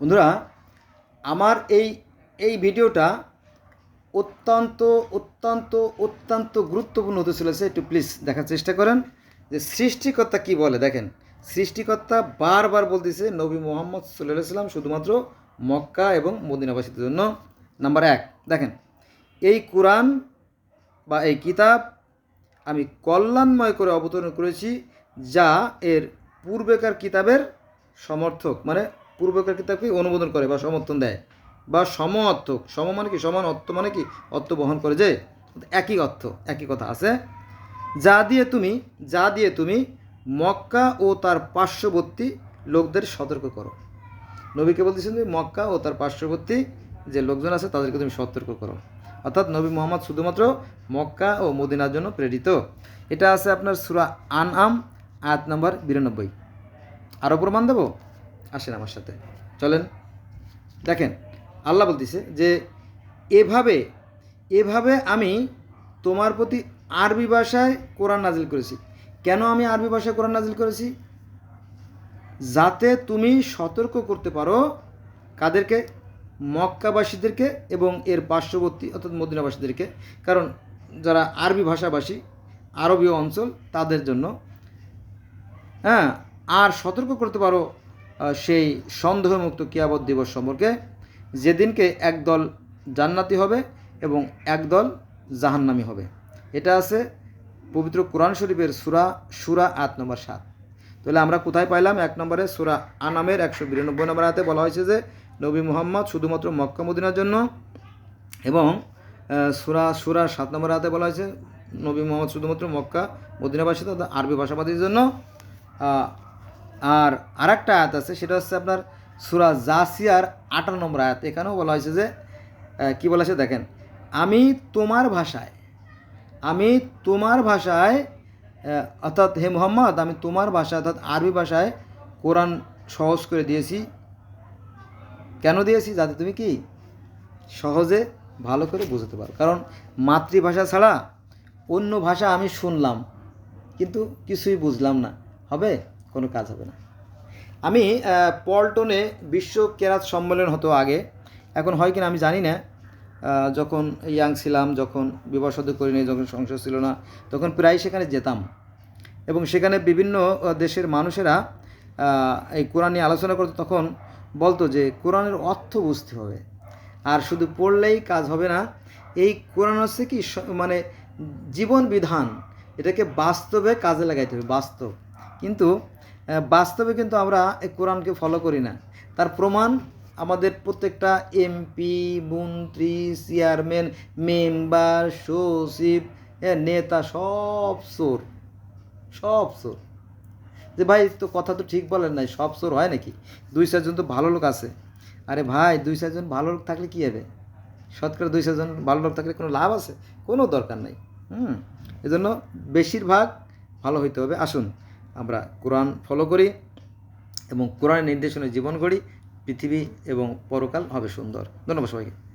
বন্ধুরা, আমার এই এই ভিডিওটা অত্যন্ত অত্যন্ত অত্যন্ত গুরুত্বপূর্ণ হতে চলেছে। একটু প্লিজ দেখার চেষ্টা করেন যে সৃষ্টিকর্তা কি বলে। দেখেন, সৃষ্টিকর্তা বারবার বলতেছে নবী মোহাম্মদ সাল্লাহ সাল্লাম শুধুমাত্র মক্কা এবং মদিনাবাসীদের জন্য। নাম্বার এক, দেখেন, এই কোরআন বা এই কিতাব আমি কল্যাণময় করে অবতরণ করেছি যা এর পূর্বেকার কিতাবের সমর্থক মানে পূর্বেকার কিতাবকে অনুমোদন করে বা সমর্থন দেয়। বা সম অর্থক সম মানে কি? সমান অর্থ মানে কি? অর্থ বহন করে যে? একই অর্থ, একই কথা আছে। যা দিয়ে তুমি, যা দিয়ে তুমি মক্কা ও তার পার্শ্ববর্তী লোকদের সতর্ক করো। নবীকে বলতেছেন তুমি মক্কা ও তার পার্শ্ববর্তী যে লোকজন আছে, তাদেরকে তুমি সতর্ক করো। অর্থাৎ নবী মোহাম্মদ শুধুমাত্র মক্কা ও মদিনার জন্য প্রেরিত। এটা আছে আপনার সুরা আন আম আয়াত নম্বর বিরানব্বই। আরও প্রমাণ দেবো? আসেন আমার সাথে। চলেন। দেখেন, আল্লাহ বলতেছে যে, এভাবে এভাবে আমি তোমার প্রতি আরবি ভাষায় কোরআন নাজিল করেছি। কেন আমি আরবি ভাষায় কোরআন নাজিল করেছি? যাতে তুমি সতর্ক করতে পারো কাদেরকে? মক্কাবাসীদেরকে এবং এর পার্শ্ববর্তী, অর্থাৎ মদিনাবাসীদেরকে। কারণ যারা আরবি ভাষাভাষী, আরবীয় অঞ্চল, তাদের জন্য হ্যাঁ আর সতর্ক করতে পারো সেই সন্দেহমুক্ত কিয়াবত দিবস সম্পর্কে যেদিনকে একদল জান্নাতি হবে এবং একদল জাহান্নামি হবে। এটা আছে পবিত্র কোরআন শরীফের সুরা সুরা আট নম্বর সাত। তাহলে আমরা কোথায় পাইলাম? এক নম্বরে সুরা আনামের একশো বিরানব্বই নম্বর হাতে বলা হয়েছে যে, নবী মুহাম্মদ শুধুমাত্র মক্কা, মদিনার জন্য এবং সুরা সুরা সাত নম্বর হাতে বলা হয়েছে, নবী মোহাম্মদ শুধুমাত্র মক্কা, মদিনাবাসী তথা আরবি ভাষাবাদীর জন্য আর আরেকটা আয়াত আছে, সেটা হচ্ছে আপনার সুরা জাসিয়ার আঠারো নম্বর আয়াত। এখানেও বলা হয়েছে যে কি বলা হয়েছে দেখেন, আমি তোমার ভাষায়, আমি তোমার ভাষায় অর্থাৎ হে মোহাম্মদ, আমি তোমার ভাষায়, অর্থাৎ আরবি ভাষায় কোরআন সহজ করে দিয়েছি। কেন দিয়েছি? যাতে তুমি কি সহজে ভালো করে বুঝতে পারো। কারণ মাতৃভাষা ছাড়া অন্য ভাষা আমি শুনলাম, কিন্তু কিছুই বুঝলাম না। হবে? কোনো কাজ হবে না। আমি পল্টনে বিশ্ব কেরাত সম্মেলন হতো আগে। এখন হয় কিনা আমি জানি না। যখন ইয়াং ছিলাম, যখন বিবাহ করিনি, যখন সংসদ ছিল না, তখন প্রায় সেখানে যেতাম। এবং সেখানে বিভিন্ন দেশের মানুষেরা এই কোরআন নিয়ে আলোচনা করতো, তখন বলতো যে কোরআনের অর্থ বুঝতে হবে। আর শুধু পড়লেই কাজ হবে না, এই কোরআন হচ্ছে কি মানে জীবন বিধান। এটাকে বাস্তবে কাজে লাগাইতে হবে, বাস্তব। কিন্তু বাস্তবে কিন্তু আমরা এই কোরআনকে ফলো করি না। তার প্রমাণ আমাদের প্রত্যেকটা এমপি মন্ত্রী চেয়ারম্যান মেম্বার সচিব এ, নেতা সব সোর সব সোর যে ভাই তো কথা তো ঠিক বলেন নাই সব সোর হয় নাকি? দুই চারজন তো ভালো লোক আছে। আরে ভাই দুই চারজন ভালো লোক থাকলে কী হবে? শতকরা দুই চারজন ভালো লোক থাকলে কোনো লাভ আছে? কোনো দরকার নাই। হুম এজন্য বেশিরভাগ ভালো হইতে হবে। আসুন আমরা কোরআন ফলো করি এবং কোরআনের নির্দেশনে জীবন গড়ি, পৃথিবী এবং পরকাল হবে সুন্দর। ধন্যবাদ সবাইকে।